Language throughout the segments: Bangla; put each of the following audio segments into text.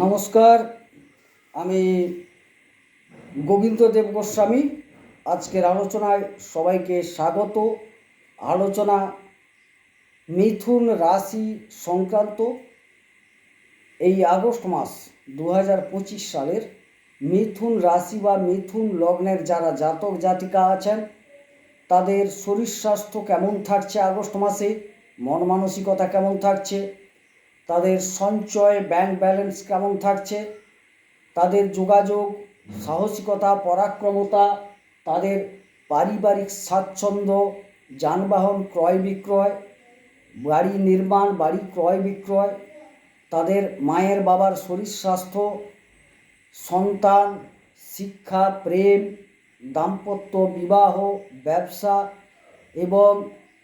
নমস্কার, আমি গোবিন্দদেব গোস্বামী। আজকের আলোচনায় সবাইকে স্বাগত। আলোচনা মিথুন রাশি সংক্রান্ত। এই আগস্ট মাস দু হাজার পঁচিশ সালের মিথুন রাশি বা মিথুন লগ্নের যারা জাতক জাতিকা আছেন, তাদের শরীর স্বাস্থ্য কেমন থাকছে আগস্ট মাসে? মন মানসিকতা কেমন থাকছে? তাদের সঞ্চয় ব্যাংক ব্যালেন্স কেমন থাকছে? তাদের যোগাযোগ, সাহসিকতা, পরাক্রমতা, তাদের পারিবারিক স্বাচ্ছন্দ্য, যানবাহন ক্রয় বিক্রয়, বাড়ি নির্মাণ, বাড়ি ক্রয় বিক্রয়, তাদের মায়ের বাবার শরীর স্বাস্থ্য, সন্তান, শিক্ষা, প্রেম, দাম্পত্য বিবাহ, ব্যবসা এবং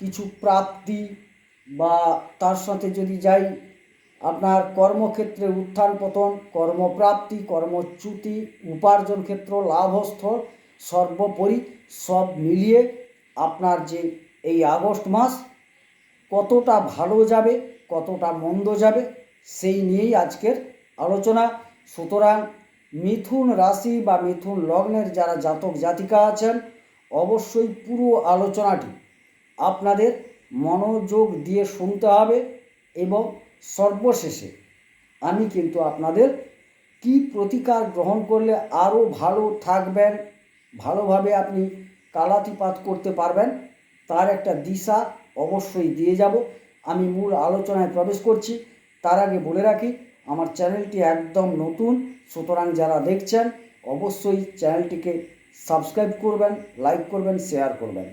কিছু প্রাপ্তি বা তার সাথে যদি যাই আপনার কর্মক্ষেত্রে উত্থান পতন, কর্মপ্রাপ্তি, কর্মচ্যুতি, উপার্জন ক্ষেত্র লাভস্থল সর্বোপরি সব মিলিয়ে আপনার যে এই আগস্ট মাস, কতটা ভালো যাবে, কতটা মন্দ যাবে, সেই নিয়েই আজকের আলোচনা। সুতরাং মিথুন রাশি বা মিথুন লগ্নের যারা জাতক জাতিকা আছেন, অবশ্যই পুরো আলোচনাটি আপনাদের মনোযোগ দিয়ে শুনতে হবে এবং সর্বশেষে আমি কিন্তু আপনাদের কি প্রতিকার গ্রহণ করলে আরও ভালো থাকবেন, ভালোভাবে আপনি কালাতিপাত করতে পারবেন, তার একটা দিশা অবশ্যই দিয়ে যাব। আমি মূল আলোচনায় প্রবেশ করছি। তার আগে বলে রাখি, আমার চ্যানেলটি একদম নতুন, সুতরাং যারা দেখছেন, অবশ্যই চ্যানেলটিকে সাবস্ক্রাইব করবেন, লাইক করবেন, শেয়ার করবেন।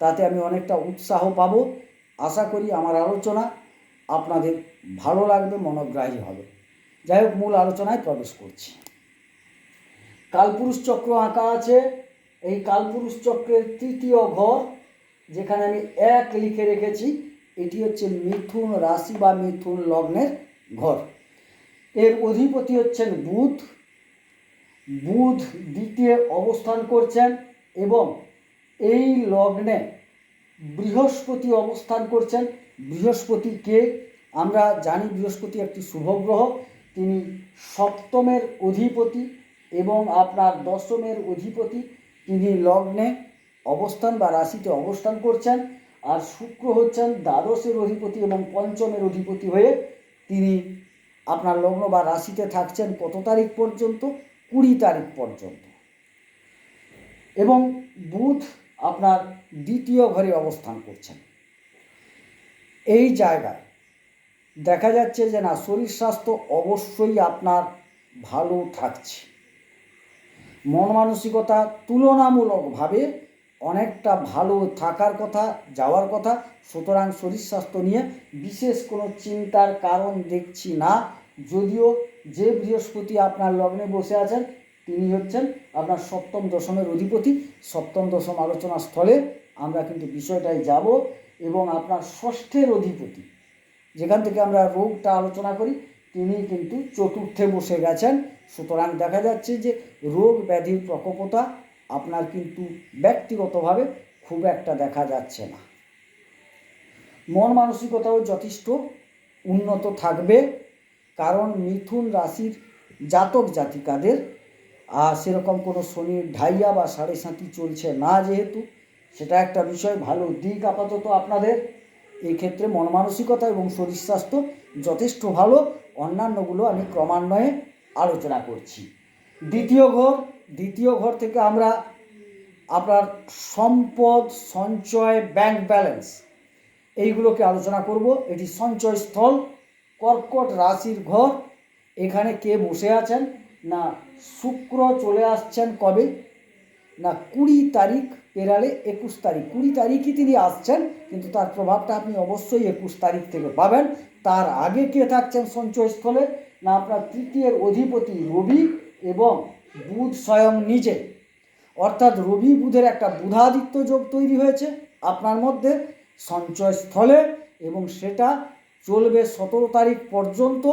তাতে আমি অনেকটা উৎসাহ পাবো। আশা করি আমার আলোচনা আপনাদের ভালো লাগবে, মনোগ্রাহী হবে। যাই হোক, মূল আলোচনায় প্রবেশ করছি। কালপুরুষ চক্র আঁকা আছে। এই কালপুরুষ চক্রের তৃতীয় ঘর, যেখানে আমি এক লিখে রেখেছি, এটি হচ্ছে মিথুন রাশি বা মিথুন লগ্নের ঘর। এর অধিপতি হচ্ছেন বুধ। বুধ দ্বিতীয় অবস্থান করছেন এবং এই লগ্নে বৃহস্পতি অবস্থান করছেন। বৃহস্পতিকে আমরা জানি বৃহস্পতি একটি শুভ গ্রহ, তিনি সপ্তমের অধিপতি এবং আপনার দশমের অধিপতি। তিনি লগ্নে অবস্থান বা রাশিতে অবস্থান করছেন আর শুক্র হচ্ছেন দ্বাদশের অধিপতি এবং পঞ্চমের অধিপতি হয়ে তিনি আপনার লগ্ন বা রাশিতে থাকছেন কত তারিখ পর্যন্ত? কুড়ি তারিখ পর্যন্ত। এবং বুধ আপনার দ্বিতীয় ঘরে অবস্থান করছেন। এই জায়গায় দেখা যাচ্ছে যে না, শরীর স্বাস্থ্য অবশ্যই আপনার ভালো থাকছে। মন মানসিকতা তুলনামূলকভাবে অনেকটা ভালো থাকার কথা, যাওয়ার কথা। সুতরাং শরীর স্বাস্থ্য নিয়ে বিশেষ কোনো চিন্তার কারণ দেখছি না। যদিও যে বৃহস্পতি আপনার লগ্নে বসে আছেন, তিনি হচ্ছেন আপনার সপ্তম দশমের অধিপতি। সপ্তম দশম আলোচনা স্থলে আমরা কিন্তু বিষয়টায় যাব এবং আপনার ষষ্ঠের অধিপতি। যেখান থেকে আমরা রোগটা আলোচনা করি, তিনি কিন্তু চতুর্থে বসে গেছেন। সুতরাং দেখা যাচ্ছে যে রোগ ব্যাধির প্রকোপতা আপনার কিন্তু ব্যক্তিগতভাবে খুব একটা দেখা যাচ্ছে না। মন মানসিকতাও যথেষ্ট উন্নত থাকবে, কারণ মিথুন রাশির জাতক জাতিকাদের আর সেরকম কোনো শনির ঢাইয়া বা সাড়ে সাঁতি চলছে না যেহেতু, সেটা একটা বিষয়। ভালো দিক আপাতত আপনাদের। এই ক্ষেত্রে মন মানসিকতা এবং শরীর স্বাস্থ্য যথেষ্ট ভালো। অন্যান্যগুলো আমি ক্রমান্বয়ে আলোচনা করছি। দ্বিতীয় ঘর দ্বিতীয় ঘর থেকে আমরা আপনার সম্পদ, সঞ্চয় ব্যাংক ব্যালেন্স এইগুলোকে আলোচনা করব। এটি সঞ্চয় স্থল কর্কট রাশির ঘর। এখানে কে বসে আছেন? না শুক্র চলে আসছেন কবে? না কুড়ি তারিখ পেরালে একুশ তারিখ। কুড়ি তারিখই তিনি আসছেন, কিন্তু তার প্রভাবটা আপনি অবশ্যই একুশ তারিখ থেকে পাবেন। তার আগে কে থাকছেন সঞ্চয়স্থলে? না আপনার তৃতীয়ের অধিপতি রবি এবং বুধ স্বয়ং নিজে। অর্থাৎ রবি বুধের একটা বুধাদিত্য যোগ তৈরি হয়েছে আপনার মধ্যে সঞ্চয়স্থলে এবং সেটা চলবে সতেরো তারিখ পর্যন্ত।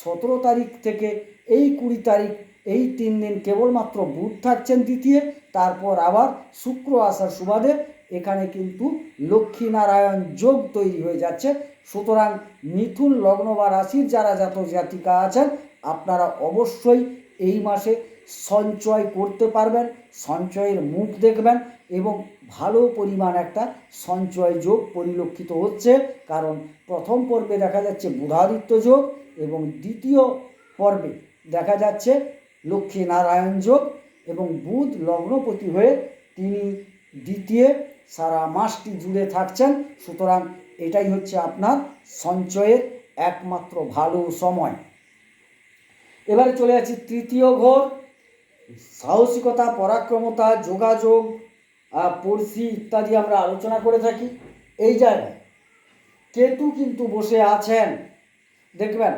সতেরো তারিখ থেকে এই কুড়ি তারিখ এই তিন দিন কেবলমাত্র বুধ থাকছেন দ্বিতীয়, তারপর আবার শুক্র আসার সুবাদে। এখানে কিন্তু লক্ষ্মীনারায়ণ যোগ তৈরি হয়ে যাচ্ছে। সুতরাং মিথুন লগ্ন বা রাশির যারা জাতক জাতিকা আছেন, আপনারা অবশ্যই এই মাসে সঞ্চয় করতে পারবেন, সঞ্চয়ের মুখ দেখবেন এবং ভালো পরিমাণ একটা সঞ্চয় যোগ পরিলক্ষিত হচ্ছে। কারণ প্রথম পর্বে দেখা যাচ্ছে বুধাদিত্য যোগ এবং দ্বিতীয় পর্বে দেখা যাচ্ছে লক্ষ্মী নারায়ণ যোগ এবং বুধ লগ্নপতি হয়ে তিনি দ্বিতীয় সারা মাসটি জুড়ে থাকছেন। সুতরাং এটাই হচ্ছে আপনার সঞ্চয়ের একমাত্র ভালো সময়। এবারে চলে যাচ্ছি তৃতীয় ঘর। সাহসিকতা, পরাক্রমতা, যোগাযোগ পড়শি ইত্যাদি আমরা আলোচনা করে থাকি। এই জায়গায় কেতু কিন্তু বসে আছেন। দেখবেন,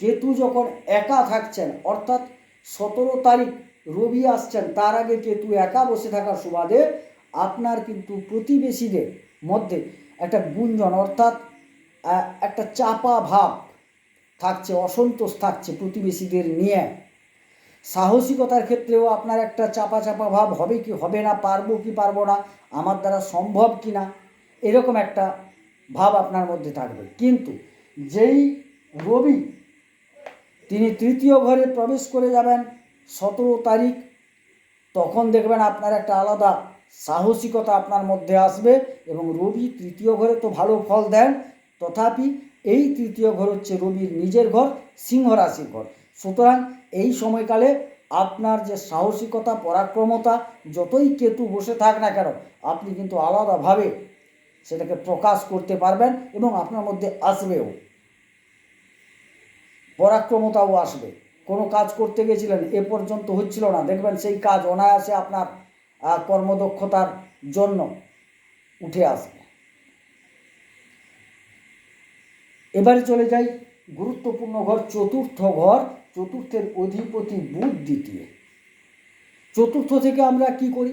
কেতু যখন একা থাকছেন, অর্থাৎ সতেরো তারিখ রবি আসছেন, তার আগে কেতু একা বসে থাকার সুবাদে আপনার কিন্তু প্রতিবেশীদের মধ্যে একটা গুঞ্জন, অর্থাৎ একটা চাপা ভাব থাকছে, অসন্তোষ থাকছে প্রতিবেশীদের নিয়ে। সাহসিকতার ক্ষেত্রেও আপনার একটা চাপা চাপা ভাব হবে কি, হবে না, পারব কি, পারব না, আমার দ্বারা সম্ভব কি না, এরকম একটা ভাব আপনার মধ্যে থাকবে। কিন্তু যেই রবি তিনি তৃতীয় ঘরে প্রবেশ করে যাবেন সতেরো তারিখ। তখন দেখবেন আপনার একটা আলাদা সাহসিকতা আপনার মধ্যে আসবে এবং রবি তৃতীয় ঘরে তো ভালো ফল দেন, তথাপি এই তৃতীয় ঘর হচ্ছে রবির নিজের ঘর, সিংহ রাশির ঘর। সুতরাং এই সময়কালে আপনার যে সাহসিকতা, পরাক্রমতা, যতই কেতু বসে থাক না কেন, আপনি কিন্তু আলাদাভাবে সেটাকে প্রকাশ করতে পারবেন এবং আপনার মধ্যে আসবেও। পরাক্রমতাও আসবে। কোনো কাজ করতে গেছিলেন, এ পর্যন্ত হচ্ছিল না। দেখবেন সেই কাজ অনায়াসে আপনার কর্মদক্ষতার জন্য উঠে আসবে। এবারে চলে যাই গুরুত্বপূর্ণ ঘর, চতুর্থ ঘর। চতুর্থের অধিপতি বুধ দ্বিতীয়। চতুর্থ থেকে আমরা কি করি?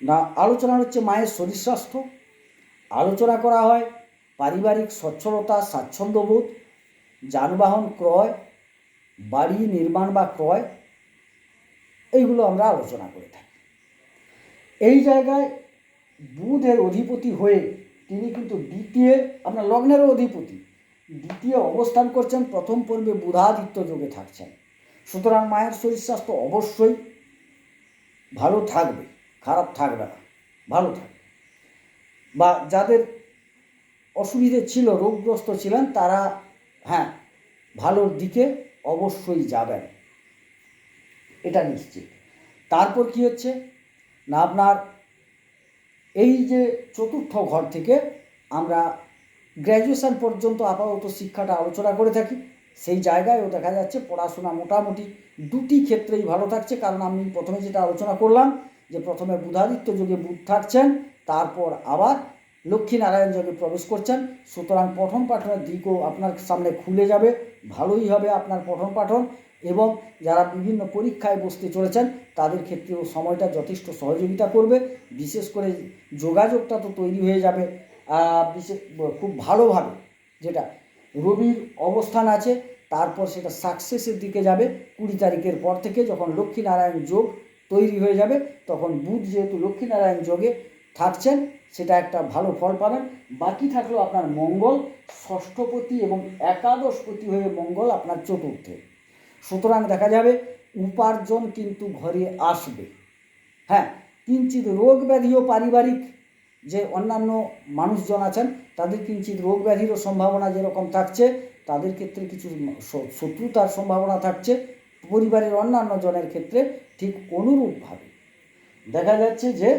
না, আলোচনা হচ্ছে মায়ের শরীর স্বাস্থ্য। আলোচনা করা হয় পারিবারিক সচ্ছলতা স্বাচ্ছন্দ্যবোধ যানবাহন ক্রয়, বাড়ি নির্মাণ বা ক্রয়, এইগুলো আমরা আলোচনা করে থাকি। এই জায়গায় বুধের অধিপতি হয়ে তিনি কিন্তু দ্বিতীয়, আপনার লগ্নেরও অধিপতি, দ্বিতীয় অবস্থান করছেন, প্রথম পর্বে বুধাদিত্য যোগে থাকছেন। সুতরাং মায়ের শরীর স্বাস্থ্য অবশ্যই ভালো থাকবে, খারাপ থাকবে না, ভালো থাকবে। বা যাদের অসুবিধে ছিল, রোগগ্রস্ত ছিলেন, তারা হ্যাঁ ভালোর দিকে অবশ্যই যাবেন। এটা নিশ্চিত। তারপর কি হচ্ছে? না, আপনার এই যে চতুর্থ ঘর থেকে আমরা গ্র্যাজুয়েশন পর্যন্ত আপাতত শিক্ষাটা আলোচনা করে থাকি। সেই জায়গায়ও দেখা যাচ্ছে পড়াশোনা মোটামুটি দুটি ক্ষেত্রেই ভালো থাকছে। কারণ আমি প্রথমে যেটা আলোচনা করলাম, যে প্রথমে বুধাদিত্য যুগে বুধ থাকছেন, তারপর আবার লক্ষ্মীনারায়ণ যোগে প্রবেশ করছেন, সুতরাং পঠন পাঠনের দিকও আপনার সামনে খুলে যাবে, ভালোই হবে আপনার পঠন পাঠন এবং যারা বিভিন্ন পরীক্ষায় বসতে চলেছেন, তাদের ক্ষেত্রেও সময়টা যথেষ্ট সহযোগিতা করবে, বিশেষ করে যোগাযোগটা তো তৈরি হয়ে যাবে বিশেষ, খুব ভালোভাবে, যেটা রবির অবস্থান আছে, তারপর সেটা সাকসেসের দিকে যাবে, কুড়ি তারিখের পর থেকে যখন লক্ষ্মীনারায়ণ যোগ তৈরি হয়ে যাবে, তখন বুধ যেহেতু লক্ষ্মীনারায়ণ যোগে থাকছেন, সেটা একটা ভালো ফল পাবেন। বাকি থাকল আপনার মঙ্গল, ষষ্ঠপতি এবং একাদশপতি হয়ে মঙ্গল আপনার চতুর্থে। সুতরাং দেখা যাবে, উপার্জন কিন্তু ঘরে আসবে। হ্যাঁ কিঞ্চিত রোগ ব্যাধিও পারিবারিক, যে অন্যান্য মানুষজন আছেন, তাদের কিঞ্চিত রোগ ব্যাধিরও সম্ভাবনা যেরকম থাকছে, তাদের ক্ষেত্রে কিছু শত্রুতার সম্ভাবনা থাকছে। পরিবারের অন্যান্য জনের ক্ষেত্রে ঠিক অনুরূপভাবে। দেখা যাচ্ছে যে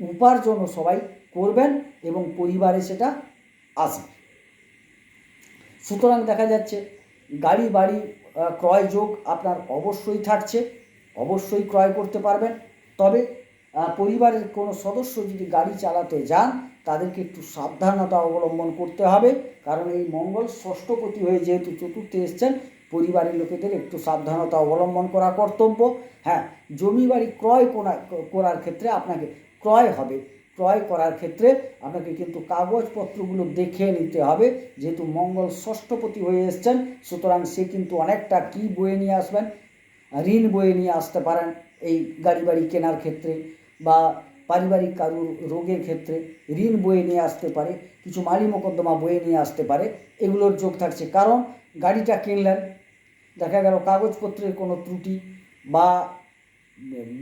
উপার্জনও সবাই করবেন এবং পরিবারে সেটা আসবে। সুতরাং দেখা যাচ্ছে গাড়ি, বাড়ি ক্রয় যোগ আপনার অবশ্যই থাকছে, অবশ্যই ক্রয় করতে পারবেন। তবে পরিবারের কোনো সদস্য যদি গাড়ি চালাতে যান, তাদেরকে একটু সাবধানতা অবলম্বন করতে হবে। কারণ এই মঙ্গল ষষ্ঠপতি হয়ে যেহেতু চতুর্থে এসছেন, পরিবারের লোকেদের একটু সাবধানতা অবলম্বন করা কর্তব্য। হ্যাঁ জমি বাড়ি ক্রয় করা করার ক্ষেত্রে আপনাকে ক্রয় হবে। ক্রয় করার ক্ষেত্রে আপনাকে কিন্তু কাগজপত্রগুলো দেখে নিতে হবে। যেহেতু মঙ্গল ষষ্ঠপতি হয়ে এসছেন, সুতরাং সে কিন্তু অনেকটা কি বয়ে নিয়ে আসবেন? ঋণ বয়ে নিয়ে আসতে পারেন এই গাড়ি বাড়ি কেনার ক্ষেত্রে বা পারিবারিক কারুর রোগের ক্ষেত্রে ঋণ বয়ে নিয়ে আসতে পারে, কিছু মালি মোকদ্দমা বয়ে নিয়ে আসতে পারে, এগুলোর যোগ থাকছে। কারণ গাড়িটা কিনলেন, দেখা গেল কাগজপত্রের কোনো ত্রুটি বা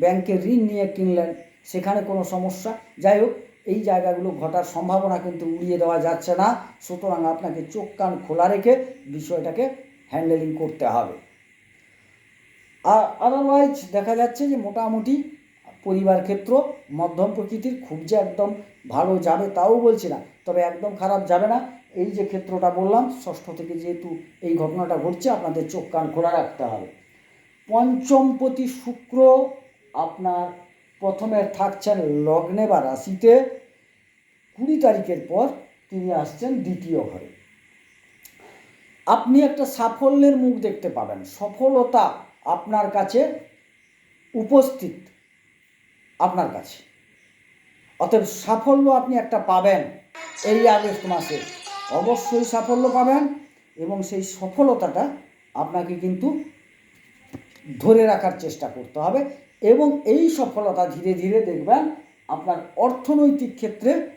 ব্যাংকের ঋণ নিয়ে কিনলেন সেখানে কোনো সমস্যা। যাই হোক, এই জায়গাগুলো ঘটার সম্ভাবনা কিন্তু উড়িয়ে দেওয়া যাচ্ছে না। সুতরাং আপনাকে চোখ কান খোলা রেখে বিষয়টাকে হ্যান্ডেলিং করতে হবে। আর আদারওয়াইজ দেখা যাচ্ছে যে মোটামুটি পরিবার ক্ষেত্র, মধ্যম প্রকৃতির খুব যে একদম ভালো যাবে তাও বলছি না, তবে একদম খারাপ যাবে না। এই যে ক্ষেত্রটা বললাম, ষষ্ঠ থেকে যেহেতু এই ঘটনাটা ঘটছে, আপনাদের চোখ কান খোলা রাখতে হবে। পঞ্চমপতি শুক্র আপনার প্রথমে থাকছেন লগ্নে বা রাশিতে, কুড়ি তারিখের পর তিনি আসছেন দ্বিতীয় ঘরে। আপনি একটা সাফল্যের মুখ দেখতে পাবেন, সফলতা আপনার কাছে উপস্থিত, আপনার কাছে। অতএব সাফল্য আপনি একটা পাবেন এই আগস্ট মাসে। অবশ্যই সাফল্য পাবেন এবং সেই সফলতাটা আপনাকে কিন্তু ধরে রাখার চেষ্টা করতে হবে। এবং এই সফলতা ধীরে ধীরে দেখবেন আপনার অর্থনৈতিক ক্ষেত্রে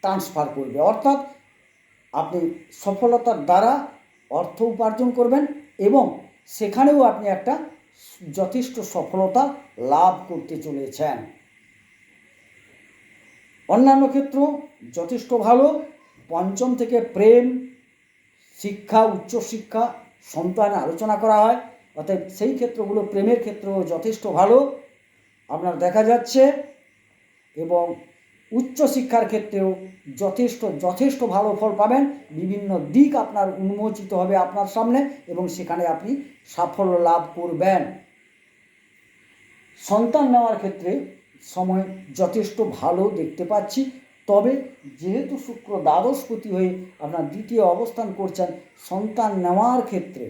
ট্রান্সফার করবে। অর্থাৎ আপনি সফলতার দ্বারা অর্থ উপার্জন করবেন এবং সেখানেও আপনি একটা যথেষ্ট সফলতা লাভ করতে চলেছেন। অন্যান্য ক্ষেত্র যথেষ্ট ভালো। পঞ্চম থেকে প্রেম, শিক্ষা, উচ্চশিক্ষা সন্তান আলোচনা করা হয়। অর্থাৎ সেই ক্ষেত্রগুলো প্রেমের ক্ষেত্রেও যথেষ্ট ভালো। আপনার দেখা যাচ্ছে এবং উচ্চশিক্ষার ক্ষেত্রেও যথেষ্ট যথেষ্ট ভালো ফল পাবেন। বিভিন্ন দিক আপনার উন্মোচিত হবে আপনার সামনে এবং সেখানে আপনি সাফল্য লাভ করবেন। সন্তান নেওয়ার ক্ষেত্রে সময় যথেষ্ট ভালো দেখতে পাচ্ছি। তবে যেহেতু শুক্র দ্বাদশপতি হয়ে আপনার দ্বিতীয় অবস্থান করছেন, সন্তান নেওয়ার ক্ষেত্রে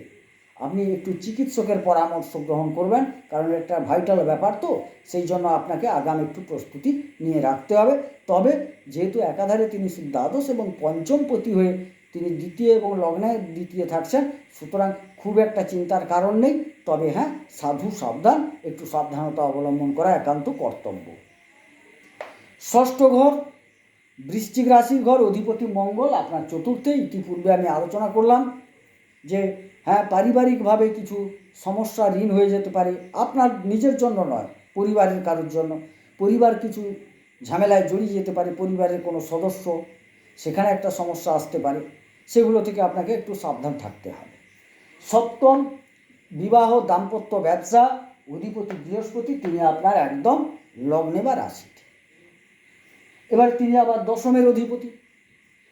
আপনি একটু চিকিৎসকের পরামর্শ গ্রহণ করবেন, কারণ একটা ভাইটাল ব্যাপার তো, সেই জন্য আপনাকে আগাম একটু প্রস্তুতি নিয়ে রাখতে হবে। তবে যেহেতু একাধারে তিনি দ্বাদশ এবং পঞ্চম পঞ্চমপতি হয়ে তিনি দ্বিতীয় এবং লগ্নে দ্বিতীয় থাকছেন, সুতরাং খুব একটা চিন্তার কারণ নেই। তবে হ্যাঁ সাধু সাবধান, একটু সাবধানতা অবলম্বন করা একান্ত কর্তব্য। ষষ্ঠ ঘর, বৃশ্চিক রাশির ঘর, অধিপতি মঙ্গল, আপনার চতুর্থে ইতিপূর্বে আমি আলোচনা করলাম যে হ্যাঁ পারিবারিকভাবে কিছু সমস্যা, ঋণ হয়ে যেতে পারে। আপনার নিজের জন্য নয়, পরিবারের কারোর জন্য। পরিবার কিছু ঝামেলায় জড়িয়ে যেতে পারে, পরিবারের কোনো সদস্য, সেখানে একটা সমস্যা আসতে পারে। সেগুলো থেকে আপনাকে একটু সাবধান থাকতে হবে। সপ্তম, বিবাহ, দাম্পত্য, ব্যবসা, অধিপতি বৃহস্পতি, তিনি আপনার একদম লগ্নে বা রাশিতে। এবার তিনি আবার দশমের অধিপতি।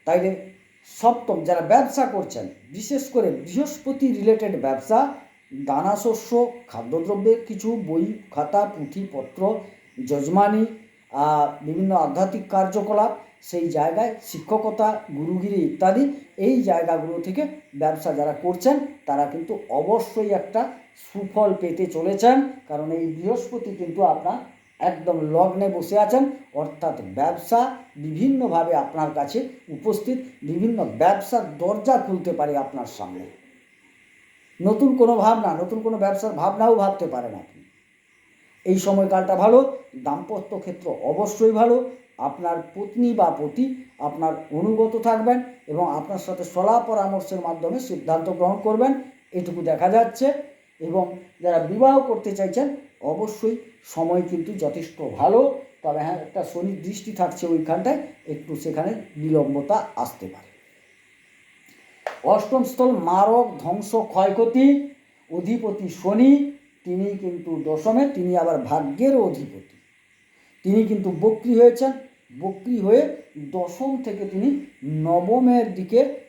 তাইলে সপ্তম, যারা ব্যবসা করছেন, বিশেষ করে বৃহস্পতি রিলেটেড ব্যবসা, দানা শস্য, খাদ্যদ্রব্যের কিছু বই, খাতা পুঁথিপত্র যজমানি বিভিন্ন আধ্যাত্মিক কার্যকলাপ, সেই জায়গায় শিক্ষকতা, গুরুগিরি ইত্যাদি, এই জায়গাগুলো থেকে ব্যবসা যারা করছেন, তারা কিন্তু অবশ্যই একটা সুফল পেতে চলেছেন, কারণ এই বৃহস্পতি কিন্তু আপনার একদম লগ্নে বসে আছেন, অর্থাৎ ব্যবসা বিভিন্নভাবে আপনার কাছে উপস্থিত, বিভিন্ন ব্যবসার দরজা খুলতে পারে আপনার সামনে। নতুন কোনো ভাবনা, নতুন কোনো ব্যবসার ভাবনাও ভাবতে পারেন আপনি। এই সময়কালটা ভালো, দাম্পত্য ক্ষেত্র অবশ্যই ভালো, আপনার পত্নী বা পতি আপনার অনুগত থাকবেন এবং আপনার সাথে সলা পরামর্শের মাধ্যমে সিদ্ধান্ত গ্রহণ করবেন, এটুকু দেখা যাচ্ছে এবং যারা বিবাহ করতে চাইছেন অবশ্যই সময় কিন্তু যথেষ্ট ভালো, তবে হ্যাঁ একটা শনির দৃষ্টি থাকছে ওইখানটায়, একটু সেখানে বিলম্বতা আসতে পারে। অষ্টম স্থল মারক ধ্বংস ক্ষয়ক্ষতি, অধিপতি শনি, তিনি কিন্তু দশমে, তিনি আবার ভাগ্যেরও অধিপতি। তিনি কিন্তু বক্রি হয়েছেন, বক্রি হয়ে দশম থেকে তিনি নবমের দিকে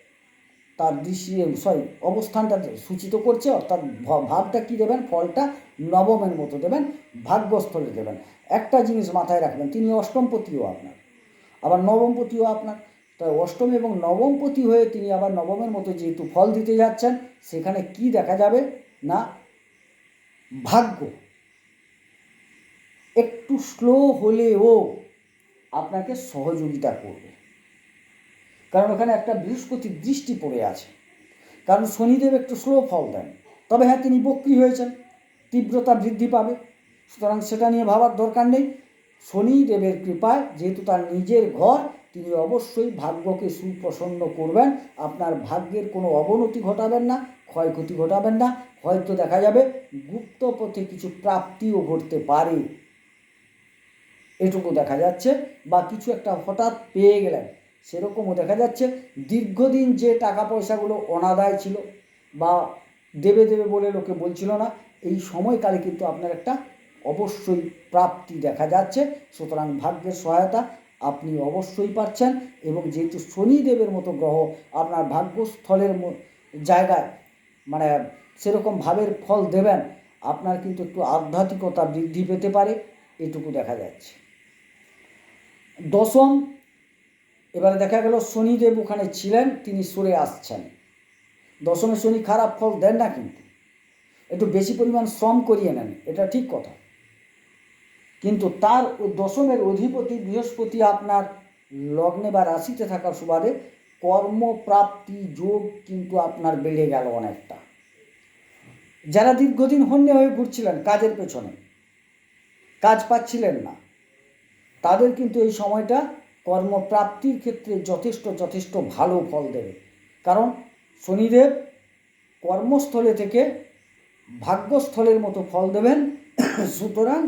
তার দৃষ্টি সরি অবস্থানটা সূচিত করছে, অর্থাৎ ভাবটা কী দেবেন? ফলটা নবমের মতো দেবেন, ভাগ্যস্থলে দেবেন। একটা জিনিস মাথায় রাখবেন, তিনি অষ্টমপতিও আপনার। আবার নবমপতিও আপনার। তাই অষ্টম এবং নবমপতি হয়ে তিনি আবার নবমের মতো যেহেতু ফল দিতে যাচ্ছেন, সেখানে কি দেখা যাবে? না, ভাগ্য। একটু স্লো হলেও আপনাকে সহযোগিতা করবে। কারণ ওখানে একটা বৃহস্পতির দৃষ্টি পড়ে আছে। কারণ শনিদেব একটু স্লো ফল দেন। তবে হ্যাঁ তিনি বক্রি হয়েছেন, তীব্রতা বৃদ্ধি পাবে। সুতরাং সেটা নিয়ে ভাবার দরকার নেই। শনিদেবের কৃপায়, যেহেতু তার নিজের ঘর, তিনি অবশ্যই ভাগ্যকে সুপ্রসন্ন করবেন। আপনার ভাগ্যের কোনো অবনতি ঘটাবেন না, ক্ষয়ক্ষতি ঘটাবেন না। হয়তো দেখা যাবে গুপ্ত পথে কিছু প্রাপ্তিও ঘটতে পারে। এটুকু দেখা যাচ্ছে। বা কিছু একটা হঠাৎ পেয়ে গেলেন। সেরকমও দেখা যাচ্ছে দীর্ঘদিন যে টাকা পয়সাগুলো অনাদায় ছিল বা দেবে দেবে বলে লোকে বলছিল না, এই সময়কালে কিন্তু আপনার একটা অবশ্যই প্রাপ্তি দেখা যাচ্ছে। সুতরাং ভাগ্যের সহায়তা আপনি অবশ্যই পাচ্ছেন এবং যেহেতু শনিদেবের মতো গ্রহ আপনার ভাগ্যস্থলের জায়গায় মানে সেরকম ভাবের ফল দেবেন, আপনার কিন্তু একটু আধ্যাত্মিকতা বৃদ্ধি পেতে পারে, এটুকু দেখা যাচ্ছে। দশম এবারে দেখা গেল শনিদেব ওখানে ছিলেন, তিনি সরে আসছেন। দশমে শনি খারাপ ফল দেন না কিন্তু। একটু বেশি পরিমাণ শ্রম করিয়ে নেন, এটা ঠিক কথা। কিন্তু তার দশমের অধিপতি বৃহস্পতি আপনার লগ্নে বা রাশিতে থাকার সুবাদে কর্মপ্রাপ্তি যোগ কিন্তু আপনার বেড়ে গেল অনেকটা। যারা দীর্ঘদিন হন্যে হয়ে ঘুরছিলেন কাজের পেছনে, কাজ পাচ্ছিলেন না, তাদের কিন্তু এই সময়টা কর্মপ্রাপ্তির ক্ষেত্রে যথেষ্ট যথেষ্ট ভালো ফল দেবে। কারণ শনিদেব কর্মস্থলে থেকে ভাগ্যস্থলের মতো ফল দেবেন। সুতরাং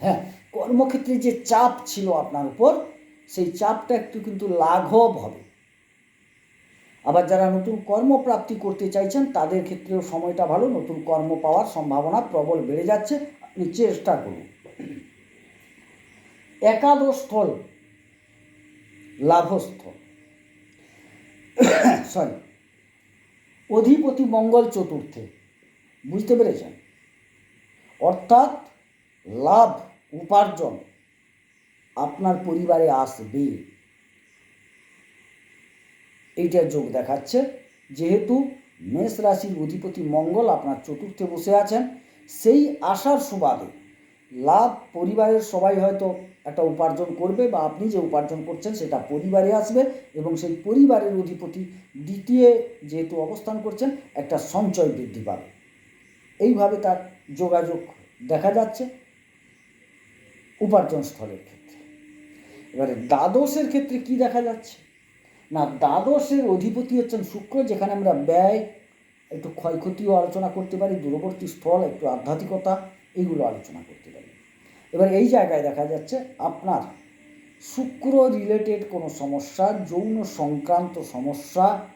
হ্যাঁ কর্মক্ষেত্রে যে চাপ ছিল আপনার উপর, সেই চাপটা একটু কিন্তু লাঘব হবে। আবার যারা নতুন কর্মপ্রাপ্তি করতে চাইছেন, তাদের ক্ষেত্রেও সময়টা ভালো, নতুন কর্ম পাওয়ার সম্ভাবনা প্রবল বেড়ে যাচ্ছে। আপনি চেষ্টা করুন। একাদশ স্থল লাভস্থল সরি অধিপতি মঙ্গল চতুর্থে। বুঝতে পেরেছেন? অর্থাৎ লাভ উপার্জন আপনার পরিবারে আসবে। এইটার যোগ দেখাচ্ছে, যেহেতু মেষ রাশির অধিপতি মঙ্গল আপনার চতুর্থে বসে আছেন, সেই আশার সুবাদে লাভ পরিবারের সবাই হয়তো একটা উপার্জন করবে বা আপনি যে উপার্জন করছেন সেটা পরিবারে আসবে এবং সেই পরিবারের অধিপতি দ্বিতীয় যেহেতু অবস্থান করছেন, একটা সঞ্চয় বৃদ্ধি পাবে। এইভাবে তার যোগাযোগ দেখা যাচ্ছে উপার্জন স্থলের ক্ষেত্রে। এবারে দ্বাদশের ক্ষেত্রে কি দেখা যাচ্ছে? না, দ্বাদশের অধিপতি হচ্ছেন শুক্র, যেখানে আমরা ব্যয়, একটু ক্ষয়ক্ষতিও আলোচনা করতে পারি, দূরবর্তী স্থল, একটু আধ্যাত্মিকতা এইগুলো আলোচনা পারি এবার এই জায়গায় দেখা যাচ্ছে আপনার শুক্র রিলেটেড কোনো সমস্যা, যৌন সংক্রান্ত সমস্যা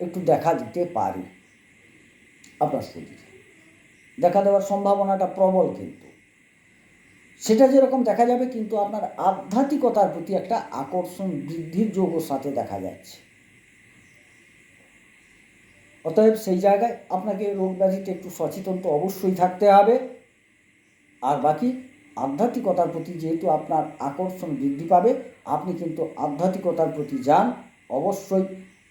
একটু দেখা দিতে পারে। আপনার শরীরে। দেখা দেওয়ার সম্ভাবনাটা প্রবল কিন্তু। সেটা যেরকম দেখা যাবে কিন্তু আপনার আধ্যাত্মিকতার প্রতি একটা আকর্ষণ বৃদ্ধির যোগের সাথে দেখা যাচ্ছে। অতএব সেই জায়গায় আপনাকে রোগ ব্যাধিতে একটু সচেতন তো অবশ্যই থাকতে হবে। আর বাকি আধ্যাত্মিকতার প্রতি যেহেতু আপনার আকর্ষণ বৃদ্ধি পাবে, আপনি কিন্তু আধ্যাত্মিকতার প্রতি যান। অবশ্যই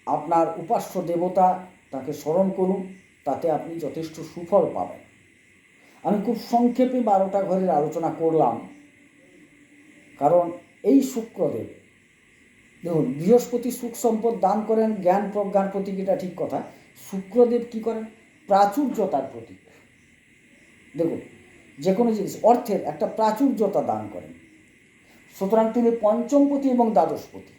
আপনার উপাস্য দেবতা তাকে স্মরণ করুন, তাতে আপনি যথেষ্ট সুফল পাবেন। আমি খুব সংক্ষেপে বারোটা ঘরের আলোচনা করলাম। কারণ এই শুক্রদেব, দেখুন, বৃহস্পতি সুখ সম্পদ দান করেন, জ্ঞান প্রজ্ঞার প্রতীক, এটা ঠিক কথা। শুক্রদেব কি করেন? প্রাচুর্যতার প্রতীক। দেখুন যে কোনো জিনিস, অর্থের একটা প্রাচুর্যতা দান করেন। সুতরাং তিনি পঞ্চমপতি এবং দ্বাদশপতি।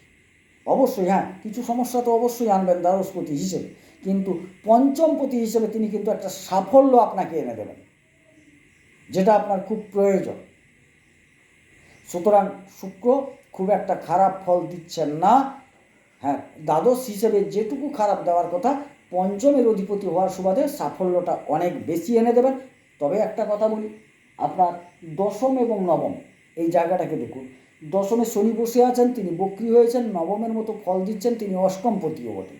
অবশ্যই হ্যাঁ কিছু সমস্যা তো অবশ্যই আনবেন দ্বাদশপতি হিসেবে। কিন্তু পঞ্চমপতি হিসেবে তিনি কিন্তু একটা সাফল্য আপনাকে এনে দেবেন, যেটা আপনার খুব প্রয়োজন। সুতরাং শুক্র খুব একটা খারাপ ফল দিচ্ছেন না। হ্যাঁ দ্বাদশ হিসেবে যেটুকু খারাপ দেওয়ার কথা, পঞ্চমের অধিপতি হওয়ার সুবাদে সাফল্যটা অনেক বেশি এনে দেবেন। তবে একটা কথা বলি, আপনার দশম এবং নবম, এই জায়গাটাকে দেখুন। দশমে শনি বসে আছেন, তিনি বক্রি হয়েছেন, নবমের মতো ফল দিচ্ছেন, তিনি অষ্টমপতিও বটে।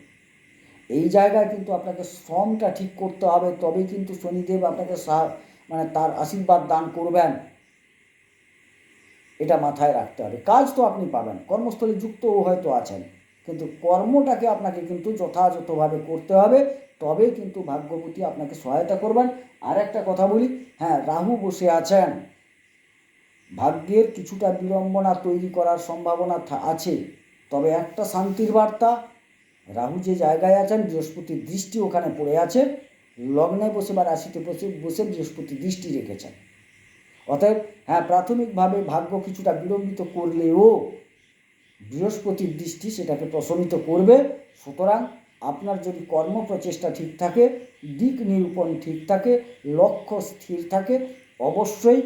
এই জায়গায় কিন্তু আপনাকে শ্রমটা ঠিক করতে হবে, তবেই কিন্তু শনিদেব আপনাকে মানে তার আশীর্বাদ দান করবেন। এটা মাথায় রাখতে হবে। কাজ তো আপনি পাবেন, কর্মস্থলে যুক্তও হয়তো আছেন, কিন্তু কর্মটাকে আপনাকে কিন্তু যথাযথভাবে করতে হবে। তবে কিন্তু ভাগ্যবতী আপনাকে সহায়তা করবেন। আর একটা কথা বলি হ্যাঁ রাহু বসে আছেন। ভাগ্যের কিছুটা বিড়ম্বনা তৈরি করার সম্ভাবনা আছে। তবে একটা শান্তির বার্তা, রাহু যে জায়গায় আছেন, বৃহস্পতির দৃষ্টি ওখানে পড়ে আছে। লগ্নে বসে বা রাশিতে বসে বসে বৃহস্পতি দৃষ্টি রেখেছেন। অতএব হ্যাঁ প্রাথমিকভাবে ভাগ্য কিছুটা বিলম্বিত করলেও বৃহস্পতির দৃষ্টি সেটাকে প্রশমিত করবে। সুতরাং আপনার যদি কর্ম প্রচেষ্টা ঠিক থাকে, দিক নিরূপণ ঠিক থাকে, লক্ষ্য স্থির থাকে, অবশ্যই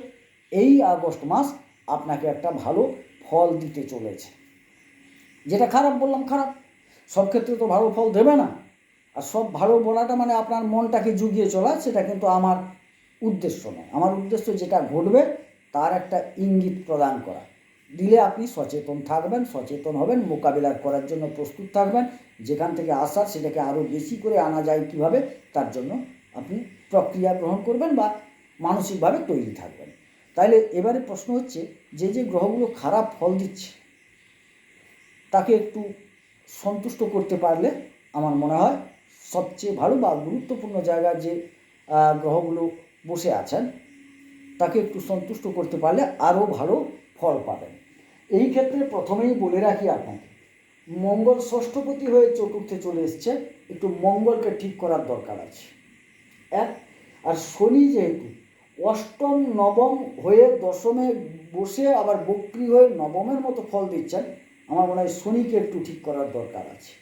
এই আগস্ট মাস আপনাকে একটা ভালো ফল দিতে চলেছে। যেটা খারাপ বললাম খারাপ। সব ক্ষেত্রে তো ভালো ফল দেবে না। আর সব ভালো বলাটা মানে আপনার মনটাকে জুগিয়ে চলা, সেটা কিন্তু আমার উদ্দেশ্য নয়। আমার উদ্দেশ্য যেটা ঘটবে, তার একটা ইঙ্গিত প্রদান করা। দিলে আপনি সচেতন থাকবেন, সচেতন হবেন, মোকাবিলা করার জন্য প্রস্তুত থাকবেন যেখান থেকে আসার সেটাকে আরও বেশি করে আনা যায় কীভাবে, তার জন্য আপনি প্রক্রিয়া গ্রহণ করবেন বা মানসিকভাবে তৈরি থাকবেন। তাইলে এবারে প্রশ্ন হচ্ছে, যে যে গ্রহগুলো খারাপ ফল দিচ্ছে, তাকে একটু সন্তুষ্ট করতে পারলে আমার মনে হয় সবচেয়ে ভালো বা গুরুত্বপূর্ণ জায়গায় যে গ্রহগুলো বসে আছেন, তাকে একটু সন্তুষ্ট করতে পারলে আরও ভালো ফল পাবেন। এই ক্ষেত্রে প্রথমেই বলে রাখি আপনাকে মঙ্গল ষষ্ঠপতি হয়ে চতুর্থে চলে এসছে। একটু মঙ্গলকে ঠিক করার দরকার আছে। এক, আর শনি যেহেতু অষ্টম, নবম হয়ে দশমে বসে আবার বক্রি হয়ে নবমের মতো ফল দিচ্ছেন, আমার মনে হয় শনিকে একটু ঠিক করার দরকার আছে।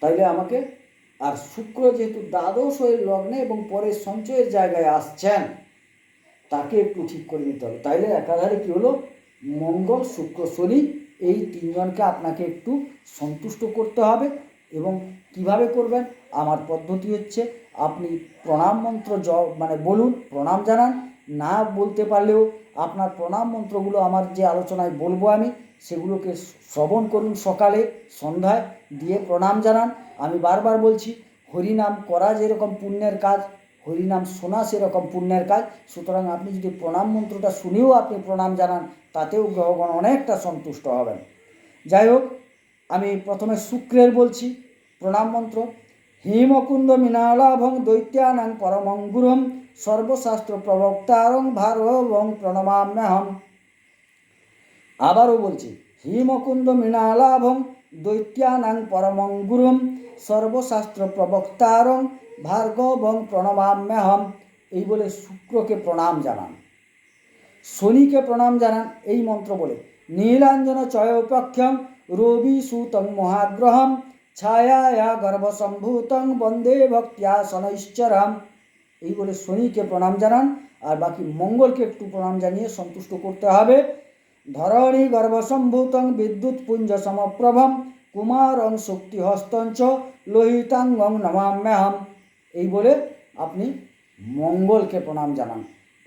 তাইলে আমাকে, আর শুক্র যেহেতু দ্বাদশ হয়ে লগ্নে এবং পরে সঞ্চয়ের জায়গায় আসছেন, তাকে একটু ঠিক করে নিতে হবে। তাইলে একাধারে কী হলো? মঙ্গল, শুক্র, শনি এই তিনজনকে আপনাকে একটু সন্তুষ্ট করতে হবে এবং কীভাবে করবেন? আমার পদ্ধতি হচ্ছে আপনি প্রণাম মন্ত্র জ মানে বলুন, প্রণাম জানান। না বলতে পারলেও আপনার প্রণাম মন্ত্রগুলো আমার যে আলোচনায় বলব আমি, সেগুলোকে শ্রবণ করুন সকালে, সন্ধ্যায়, দিয়ে প্রণাম জানান। আমি বারবার বলছি হরিনাম করা যেরকম পুণ্যের কাজ হরিনাম শোনা সেরকম পুণ্যের কাজ। সুতরাং আপনি যদি প্রণাম মন্ত্রটা শুনেও আপনি প্রণাম জানান, তাতেও গ্রহগণ অনেকটা সন্তুষ্ট হবেন। যাই হোক, আমি প্রথমে শুক্রের বলছি, প্রণাম মন্ত্র। হিমকুন্দ মৃণালাভং দৈত্যানাং পরমঙ্গুরম সর্বশাস্ত্র প্রবক্তারং ভারবং প্রণমাম্যহম। আবারও বলছি হিমকুন্দ মৃণালাভং দৈত্যানাং পরমঙ্গুরম সর্বশাস্ত্র প্রবক্তারং ভার্গবং প্রণমাম্যহম। এই বলে শুক্রকে প্রণাম জানান। শনিকে প্রণাম জানান এই মন্ত্র বলে, নীলাঞ্জন চয়োপক্ষম রবি সুতং মহাগ্রহম ছায়া গর্ভসম্ভূতং বন্দে ভক্তিয়া শনৈশ্চরম এই বলে শনিকে প্রণাম জানান, আর বাকি মঙ্গলকে একটু প্রণাম জানিয়ে সন্তুষ্ট করতে হবে। ধরণী গর্ভসম্ভূতং বিদ্যুৎ পুঞ্জ সমপ্রভম, কুমারং শক্তি হস্তঞ্চ, লোহিতাঙ্গং নমাম্যহম। এই বলে আপনি মঙ্গলকে প্রণাম জানান।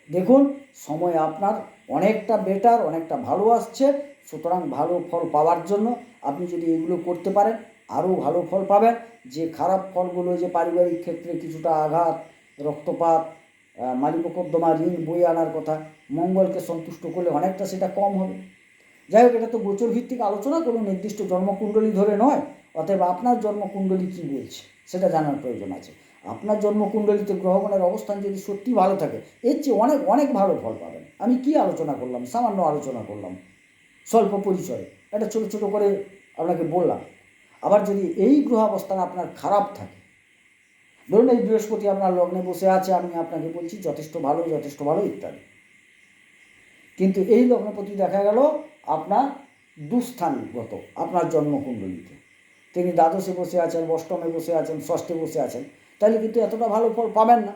দেখুন, সময় আপনার অনেকটা বেটার অনেকটা ভালো আসছে। সুতরাং ভালো ফল পাওয়ার জন্য আপনি যদি এগুলো করতে পারেন, আরও ভালো ফল পাবেন। যে খারাপ ফলগুলো যে পারিবারিক ক্ষেত্রে কিছুটা আঘাত, রক্তপাত মালি মোকদ্দমা ঋণ বই আনার কথা, মঙ্গলকে সন্তুষ্ট করলে অনেকটা সেটা কম হবে। যাই হোক, এটা তো গোচর ভিত্তিক আলোচনা, কোনো নির্দিষ্ট জন্মকুণ্ডলী ধরে নয়, অতএব আপনার জন্মকুণ্ডলী কী বলছে, সেটা জানার প্রয়োজন আছে। আপনার জন্মকুণ্ডলীতে গ্রহগণের অবস্থান যদি সত্যি ভালো থাকে, এর চেয়ে অনেক অনেক ভালো ফল পাবেন। আমি কি আলোচনা করলাম? সামান্য আলোচনা করলাম। স্বল্প পরিচয়ে একটা ছোটো ছোটো করে আপনাকে বললাম। আবার যদি এই গ্রহ অবস্থান আপনার খারাপ থাকে ধরুন এই বৃহস্পতি আপনার লগ্নে বসে আছে, আমি আপনাকে বলছি যথেষ্ট ভালো যথেষ্ট ভালো ইত্যাদি। কিন্তু এই লগ্নপতি দেখা গেল আপনার দুস্থানগত, আপনার জন্মকুণ্ডলীতে। তিনি দ্বাদশে বসে আছেন, অষ্টমে বসে আছেন, ষষ্ঠে বসে আছেন তাহলে কিন্তু এতটা ভালো ফল পাবেন না।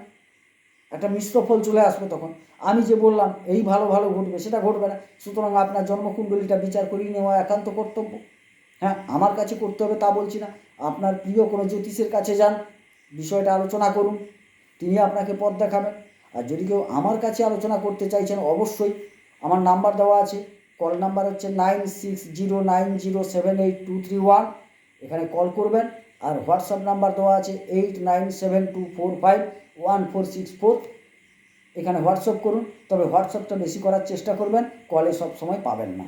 একটা মিশ্র ফল চলে আসবে তখন। আমি যে বললাম, এই ভালো ভালো ঘটবে, সেটা ঘটবে না। সুতরাং আপনার জন্মকুণ্ডলীটা বিচার করিয়ে নেওয়া একান্ত কর্তব্য। হ্যাঁ আমার কাছে করতে হবে তা বলছি না। আপনার প্রিয় কোনো জ্যোতিষের কাছে যান বিষয়টা আলোচনা করুন তিনি আপনাকে পথ দেখাবেন। আর যদি কেউ আমার কাছে আলোচনা করতে চাইছেন, অবশ্যই আমার নাম্বার দেওয়া আছে। কল নাম্বার হচ্ছে nine six zero nine zero seven eight two three one. এখানে কল করবেন। আর হোয়াটসঅ্যাপ নাম্বার দেওয়া আছে eight nine seven two four five one four six four. এখানে হোয়াটসঅ্যাপ করুন। তবে হোয়াটসঅ্যাপটা বেশি করার চেষ্টা করবেন, কলে সব সময় পাবেন না।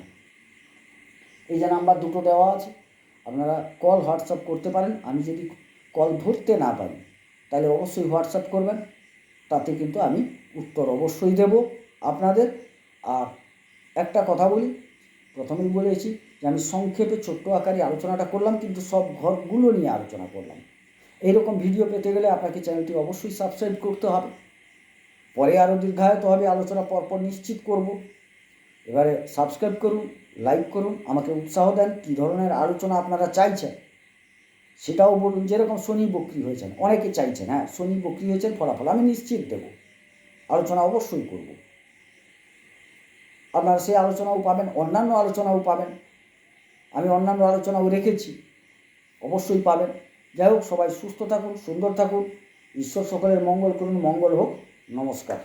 এই যে নাম্বার দুটো দেওয়া আছে, আপনারা কল হোয়াটসঅ্যাপ করতে পারেন। আমি যদি কল ধরতে না পারি, তাহলে অবশ্যই হোয়াটসঅ্যাপ করবেন, তাতে কিন্তু আমি উত্তর অবশ্যই দেব আপনাদের। আর একটা কথা বলি, প্রথমেই বলেছি যে আমি সংক্ষেপে ছোট্ট আকারে আলোচনাটা করলাম, কিন্তু সব ঘরগুলো নিয়ে আলোচনা করলাম। এইরকম ভিডিও পেতে গেলে আপনাকে চ্যানেলটি অবশ্যই সাবস্ক্রাইব করতে হবে। পরে আরও দীর্ঘায়িত হবে আলোচনা, পরপর নিশ্চিত করব। এবারে সাবস্ক্রাইব করুন লাইক করুন, আমাকে উৎসাহ দেন, কী ধরনের আলোচনা আপনারা চাইছেন। সেটাও বলুন, যেরকম শনি বক্রি হয়েছেন, অনেকে চাইছেন হ্যাঁ শনি বক্রি হয়েছেন, ফলাফল আমি নিশ্চিত দেব। আলোচনা অবশ্যই করব। আপনারা সেই আলোচনাও পাবেন, অন্যান্য আলোচনাও পাবেন। আমি অন্যান্য আলোচনাও রেখেছি, অবশ্যই পাবেন। যাই হোক, সবাই সুস্থ থাকুন, সুন্দর থাকুন। ঈশ্বর সকলের মঙ্গল করুন, মঙ্গল হোক। নমস্কার।